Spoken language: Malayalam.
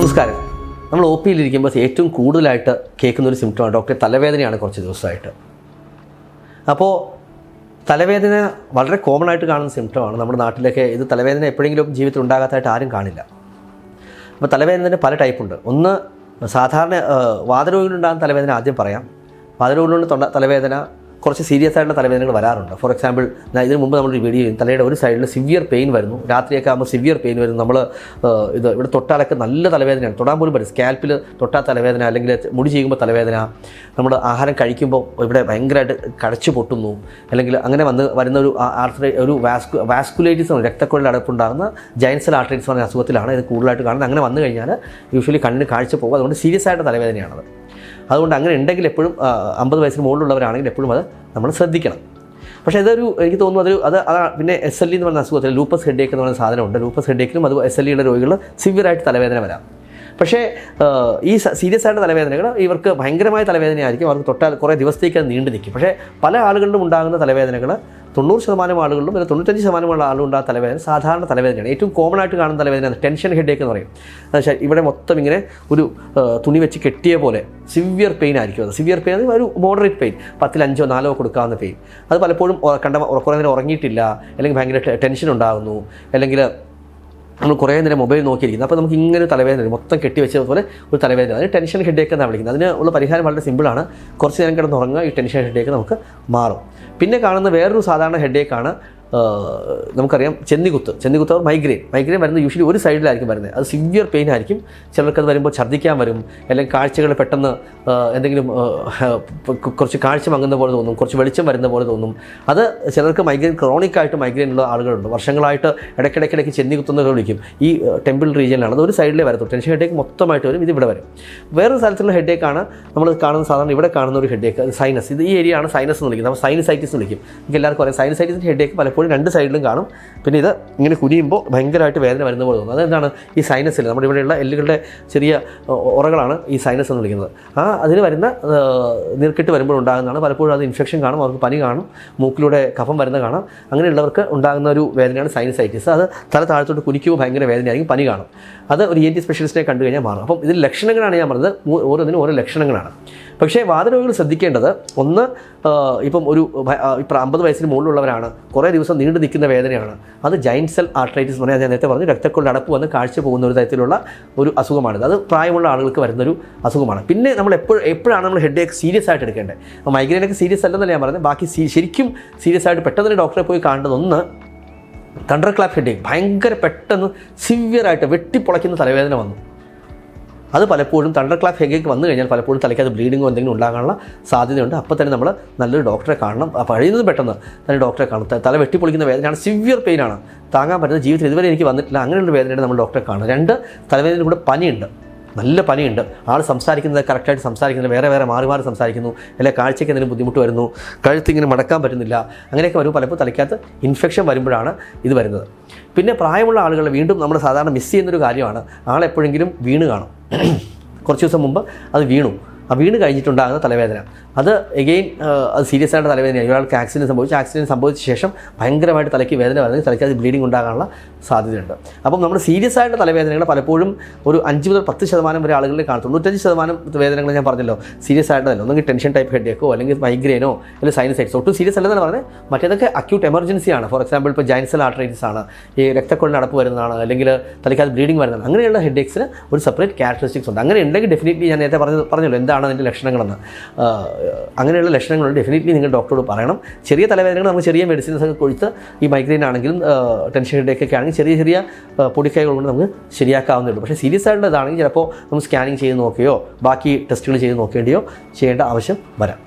നമസ്കാരം. നമ്മൾ ഒ പിയിലിരിക്കുമ്പോൾ ഏറ്റവും കൂടുതലായിട്ട് കേൾക്കുന്ന ഒരു സിംറ്റമാണ് ഡോക്ടർ തലവേദനയാണ് കുറച്ച് ദിവസമായിട്ട്. അപ്പോൾ തലവേദന വളരെ കോമൺ ആയിട്ട് കാണുന്ന സിംറ്റമാണ് നമ്മുടെ നാട്ടിലൊക്കെ ഇത് തലവേദന എപ്പോഴെങ്കിലും ജീവിതത്തിൽ ഉണ്ടാകാത്തതായിട്ട് ആരും കാണില്ല. അപ്പോൾ തലവേദന പല ടൈപ്പുണ്ട് ഒന്ന് സാധാരണ വാതരോഗികളുണ്ടാകുന്ന തലവേദന ആദ്യം പറയാം. വാതരോഗികളുണ്ട് തൊണ്ട തലവേദന കുറച്ച് സീരിയസ് ആയിട്ടുള്ള തലവേദനകൾ വരാറുണ്ട്. ഫോർ എക്സാമ്പിൾ ഇതിന് മുമ്പ് നമ്മൾ വീഡിയോ ചെയ്യും തലയുടെ ഒരു സൈഡിൽ സിവിയർ പെയിൻ വരുന്നു. രാത്രിയൊക്കെ ആകുമ്പോൾ സിവിയർ പെയിൻ വരുന്നു. നമ്മൾ ഇത് ഇവിടെ തൊട്ടാലൊക്കെ നല്ല തലവേദനയാണ്. തൊടാൻ പോലും പറ്റും സ്കാൽപ്പിൽ തൊട്ടാൽ തലവേദന അല്ലെങ്കിൽ മുടി ചെയ്യുമ്പോൾ തലവേദന. നമ്മൾ ആഹാരം കഴിക്കുമ്പോൾ ഇവിടെ ഭയങ്കരമായിട്ട് കടച്ചു പൊട്ടുന്നു. അല്ലെങ്കിൽ അങ്ങനെ വന്ന് വരുന്ന ഒരു ആർത്രൈ ഒരു വാസ്കു വാസ്കുലൈറ്റിസ് രക്തക്കുഴലിൽ അടപ്പുണ്ടാകുന്ന ജയൻസൽ ആർട്ടറൈറ്റിസ് പറഞ്ഞ അസുഖത്തിലാണ് ഇത് കൂടുതലായിട്ട് കാണുന്നത്. അങ്ങനെ വന്നു കഴിഞ്ഞാൽ യൂഷ്വലി കണ്ണിന് കാഴ്ച പോകും. അതുകൊണ്ട് സീരിയസ് ആയിട്ട് തലവേദനയാണത്. അതുകൊണ്ട് അങ്ങനെ ഉണ്ടെങ്കിൽ എപ്പോഴും അമ്പത് വയസ്സിന് മുകളിലുള്ളവരാണെങ്കിൽ എപ്പോഴും അത് നമ്മൾ ശ്രദ്ധിക്കണം. പക്ഷേ ഇതൊരു എനിക്ക് തോന്നുന്നു അതൊരു അത് പിന്നെ എസ് എൽ ഇ എന്ന് പറയുന്ന അസുഖത്തിൽ ലൂപ്പസ് ഹെഡേക്ക് എന്ന് പറയുന്ന സാധനമുണ്ട്. ലൂപ്പസ് ഹെഡേക്കിലും അത് എസ് എൽ ഇയുടെ രോഗികൾ സിവിയറായിട്ട് തലവേദന വരാം. പക്ഷേ ഈ സീരിയസ് ആയിട്ട് തലവേദനകൾ ഇവർക്ക് ഭയങ്കരമായ തലവേദനയായിരിക്കും. അവർക്ക് തൊട്ടാൽ കുറേ ദിവസത്തേക്ക് നീണ്ടു നിൽക്കും പക്ഷേ പല ആളുകളിലും ഉണ്ടാകുന്ന തലവേദനകൾ തൊണ്ണൂറ് ശതമാനം ആളുകളിലും അല്ലെങ്കിൽ തൊണ്ണൂറ്റഞ്ച് ശതമാനമുള്ള ആ തലവേദന സാധാരണ തലവേദനയാണ്. ഏറ്റവും കോമൺ ആയിട്ട് കാണുന്ന തലവേദന ടെൻഷൻ ഹെഡേക്ക് എന്ന് പറയും. എന്നുവെച്ചാൽ ഇവിടെ മൊത്തം ഇങ്ങനെ ഒരു തുണി വെച്ച് കെട്ടിയ പോലെ സിവിയർ പെയിൻ ആയിരിക്കും അത്. സിവിയർ പെയിൻ ഒരു മോഡറേറ്റ് പെയിൻ പത്തിൽ അഞ്ചോ നാലോ കൊടുക്കാവുന്ന പെയിൻ അത് പലപ്പോഴും കണ്ട കുറേ നേരം ഉറങ്ങിയിട്ടില്ല അല്ലെങ്കിൽ ഭയങ്കര ടെൻഷൻ ഉണ്ടാകുന്നു അല്ലെങ്കിൽ നമ്മൾ കുറേ നേരം മൊബൈൽ നോക്കിയിരിക്കുന്നത് അപ്പോൾ നമുക്ക് ഇങ്ങനെ തലവേദന മൊത്തം കെട്ടി വെച്ചതുപോലെ ഒരു തലവേദന. അതിന് ടെൻഷൻ ഹെഡേക്ക് എന്നാണ് വിളിക്കുന്നത്. അതിന് ഉള്ള പരിഹാരം വളരെ സിമ്പിളാണ് കുറച്ച് നേരം കിടന്ന് ഉറങ്ങുക ഈ ടെൻഷൻ ഹെഡേക്ക് നമുക്ക് മാറും. പിന്നെ കാണുന്ന വേറൊരു സാധാരണ ഹെഡേക്കാണ് നമുക്കറിയാം ചെന്നികുത്ത്. ചെന്നികുത്ത് മൈഗ്രെയിൻ മൈഗ്രെയിൻ വരുന്നത് യൂഷ്വലി ഒരു സൈഡിലായിരിക്കും വരുന്നത്. അത് സിവിയർ പെയിൻ ആയിരിക്കും. ചിലർക്കത് വരുമ്പോൾ ഛർദ്ദിക്കാൻ വരും. അല്ലെങ്കിൽ കാഴ്ചകൾ പെട്ടെന്ന് എന്തെങ്കിലും കുറച്ച് കാഴ്ച മങ്ങുന്ന പോലെ തോന്നും. കുറച്ച് വെളിച്ചം വരുന്ന പോലെ തോന്നും. അത് ചിലർക്ക് മൈഗ്രെയിൻ ക്രോണിക് ആയിട്ട് മൈഗ്രെയിൻ ഉള്ള ആളുകളുണ്ട്. വർഷങ്ങളായിട്ട് ഇടയ്ക്കിടയ്ക്കിടയ്ക്ക് ചെന്നി കുത്തുന്നത് വിളിക്കും. ഈ ടെമ്പിൾ റീജിയനിലാണ് അത് ഒരു സൈഡിലേ വരത്തുള്ളൂ. ടെൻഷൻ ഹെഡേക്ക് മൊത്തമായിട്ട് വരും. ഇത് ഇവിടെ വരും. വേറൊരു സ്ഥലത്തുള്ള ഹെഡേക്കാണ് നമ്മൾ കാണുന്ന സാധാരണ ഇവിടെ കാണുന്ന ഒരു ഹെഡേക്ക് സൈനസ് ഇത് ഈ ഏരിയ ആണ് സൈനസ് എന്ന് വിളിക്കുന്നത്. അപ്പോൾ സൈനസൈറ്റിസ് എന്ന് വിളിക്കും. എനിക്ക് എല്ലാവർക്കും അറിയാം സൈനസൈറ്റിസിന്റെ ഹെഡേക്ക് പലപ്പോഴും രണ്ട് സൈഡിലും കാണും. പിന്നെ ഇത് ഇങ്ങനെ കുനിയുമ്പോൾ ഭയങ്കരമായിട്ട് വേദന വരുന്ന പോലെ തോന്നും. അതെന്താണ്? ഈ സൈനസിൽ നമ്മുടെ ഇവിടെയുള്ള എല്ലുകളുടെ ചെറിയ ഉറകളാണ് ഈ സൈനസ് എന്ന് വിളിക്കുന്നത്. ആ അതിന് വരുന്ന നീർക്കെട്ട് വരുമ്പോൾ ഉണ്ടാകുന്നതാണ്. പലപ്പോഴും അത് ഇൻഫെക്ഷൻ കാണും അവർക്ക് പനി കാണും മൂക്കിലൂടെ കഫം വരുന്ന കാണാം. അങ്ങനെയുള്ളവർക്ക് ഉണ്ടാകുന്ന ഒരു വേദനയാണ് സൈനസൈറ്റിസ് അത് തല താഴത്തോട്ട് കുനിക്കുമ്പോൾ ഭയങ്കര വേദനയായിരിക്കും പനി കാണും. അത് ഒരു ഇ എൻ ടി സ്പെഷ്യലിസ്റ്റിനെ കണ്ടു കഴിഞ്ഞാൽ മാറും. അപ്പം ഇതിൽ ലക്ഷണങ്ങളാണ് ഞാൻ പറഞ്ഞത്. ഓരോന്നിനും ഓരോ ലക്ഷണങ്ങളാണ്. പക്ഷേ വാതരോഗികൾ ശ്രദ്ധിക്കേണ്ടത് ഒന്ന് ഇപ്പം ഒരു ഇപ്പം അമ്പത് വയസ്സിന് മുകളിലുള്ളവരാണ്. കുറേ ദിവസം നീണ്ടു നിൽക്കുന്ന വേദനയാണ്. അത് ജൈന്റ് സെൽ ആർട്രൈറ്റിസ് എന്ന് പറഞ്ഞാൽ ഞാൻ നേരത്തെ പറഞ്ഞു രക്തക്കൊണ്ട് അടപ്പ് വന്ന് കാഴ്ച പോകുന്ന ഒരു തരത്തിലുള്ള ഒരു അസുഖമാണിത്. അത് പ്രായമുള്ള ആളുകൾക്ക് വരുന്നൊരു അസുഖമാണ്. പിന്നെ നമ്മൾ എപ്പോഴും എപ്പോഴാണ് നമ്മൾ ഹെഡ് ഏക്ക് സീരിയസ് ആയിട്ട് എടുക്കേണ്ടത്? മൈഗ്രെയിനൊക്കെ സീരിയസ് അല്ലെന്നല്ല ഞാൻ പറഞ്ഞത്? ബാക്കി ശരിക്കും സീരിയസ് ആയിട്ട് പെട്ടെന്ന് ഡോക്ടറെ പോയി കാണേണ്ടത് ഒന്ന് തണ്ടർ ക്ലാപ്പ് ഹെഡ് ഭയങ്കര പെട്ടെന്ന് സിവിയറായിട്ട് വെട്ടിപ്പൊളയ്ക്കുന്ന തലവേദന വന്നു. അത് പലപ്പോഴും തണ്ടർ ക്ലാപ്പ് ഹെഗേക്ക് വന്നു കഴിഞ്ഞാൽ പലപ്പോഴും തലയ്ക്ക് അത് ബ്ലീഡിങ്ങോ എന്തെങ്കിലും ഉണ്ടാകാനുള്ള സാധ്യതയുണ്ട്. അപ്പോൾ തന്നെ നമ്മൾ നല്ലൊരു ഡോക്ടറെ കാണണം. കഴിയുന്നതും പെട്ടെന്ന് തന്നെ ഡോക്ടറെ കാണും തല വെട്ടിപ്പൊളിക്കുന്ന വേദനയാണ് സിവിയർ പെയിനാണ് താങ്ങാൻ പറ്റുന്ന ജീവിതത്തിൽ ഇതുവരെ എനിക്ക് വന്നിട്ടില്ല. അങ്ങനെയുള്ള വേദനയാണ് നമ്മൾ ഡോക്ടറെ കാണണം. രണ്ട് തലവേദനയിൽ കൂടെ പനിയുണ്ട്. നല്ല പനിയുണ്ട്. ആൾ സംസാരിക്കുന്നത് കറക്റ്റായിട്ട് സംസാരിക്കുന്നില്ല. വേറെ വേറെ മാറി മാറി സംസാരിക്കുന്നു. അല്ലെങ്കിൽ കാഴ്ചയ്ക്ക് എന്തെങ്കിലും ബുദ്ധിമുട്ട് വരുന്നു. കഴുത്തിങ്ങനെ മടക്കാൻ പറ്റുന്നില്ല. അങ്ങനെയൊക്കെ വരുമ്പോൾ പലപ്പോൾ തലയ്ക്കകത്ത് ഇൻഫെക്ഷൻ വരുമ്പോഴാണ് ഇത് വരുന്നത്. പിന്നെ പ്രായമുള്ള ആളുകൾ വീണ്ടും നമ്മൾ സാധാരണ മിസ് ചെയ്യുന്നൊരു കാര്യമാണ്. ആളെപ്പോഴെങ്കിലും വീണ് കാണും. കുറച്ച് ദിവസം മുമ്പ് അത് വീണു. ആ വീണ് കഴിഞ്ഞിട്ടുണ്ടാകുന്ന തലവേദന. അത് എഗെയിൻ അത് സീരിയസ് ആയിട്ട് തലവേദനയാണ്. ഒരാൾക്ക് ആക്സിഡന്റ് സംഭവിച്ചു. ആക്സിഡന്റ് സംഭവിച്ച ശേഷം ഭയങ്കരമായിട്ട് തലയ്ക്ക് വേദന വരുന്നത് തലയ്ക്ക് അത് ബ്ലീഡിംഗ് ഉണ്ടാകാനുള്ള സാധ്യതയുണ്ട്. അപ്പം നമ്മുടെ സീരിയസ് ആയിട്ട് തലവേദനകൾ പലപ്പോഴും ഒരു അഞ്ച് മുതൽ പത്ത് ശതമാനം വരെ ആളുകളിൽ കാണും തൊണ്ണൂറ്റഞ്ച് ശതമാനം വേദനകൾ ഞാൻ പറഞ്ഞല്ലോ സീരിയസ് ആയിട്ടല്ല ഒന്നെങ്കിൽ ടെൻഷൻ ടൈപ്പ് ഹെഡേക്കോ അല്ലെങ്കിൽ മൈഗ്രെയിനോ അല്ലെങ്കിൽ സൈനസൈറ്റ്സ് ഒട്ടും സീരിയസ് അല്ലെന്നാണ് പറഞ്ഞത്. മറ്റേതൊക്കെ അക്യൂട്ട് എമർജൻസി ആണ്. ഫോർ എക്സാമ്പിൾ ഇപ്പോൾ ജൈൻസൽ ആർട്ടറൈറ്റിസ് ആണ്. ഈ രക്തക്കൊള്ളിന് നടപ്പ് വരുന്നതാണ്. അല്ലെങ്കിൽ തലയ്ക്ക് ബ്ലീഡിങ് ബ്ലീഡിംഗ് വരുന്നതാണ്. അങ്ങനെയുള്ള ഹെഡേക്സിന് ഒരു സെപ്പറേറ്റ് ക്യാരക്ടറിസ്റ്റിക്സ് ഉണ്ട്. അങ്ങനെ ഉണ്ടെങ്കിൽ ഡെഫിനറ്റ്ലി ഞാൻ നേരത്തെ പറഞ്ഞത് പറഞ്ഞല്ലോ എന്താണ് അതിന്റെ ലക്ഷണങ്ങളെന്ന്. അങ്ങനെയുള്ള ലക്ഷണങ്ങൾ ഡെഫിനറ്റ്ലി നിങ്ങൾ ഡോക്ടറോട് പറയണം. ചെറിയ തലവേദനകൾ നമുക്ക് ചെറിയ മെഡിസിൻസ് ഒക്കെ കൊടുത്ത് ഈ മൈഗ്രെയിൻ ആണെങ്കിലും ടെൻഷൻ ഹെഡേക്കൊക്കെ ആണെങ്കിൽ ചെറിയ ചെറിയ പൊടിക്കൈകൾ കൊണ്ട് നമുക്ക് ശരിയാക്കാവുന്നേ ഉള്ളൂ. പക്ഷേ സീരിയസ് ആയിട്ടുള്ളതാണെങ്കിൽ ചിലപ്പോൾ നമ്മൾ സ്കാനിങ് ചെയ്ത് നോക്കുകയോ ബാക്കി ടെസ്റ്റുകൾ ചെയ്ത് നോക്കേണ്ടിയോ ചെയ്യേണ്ട ആവശ്യം വരാം.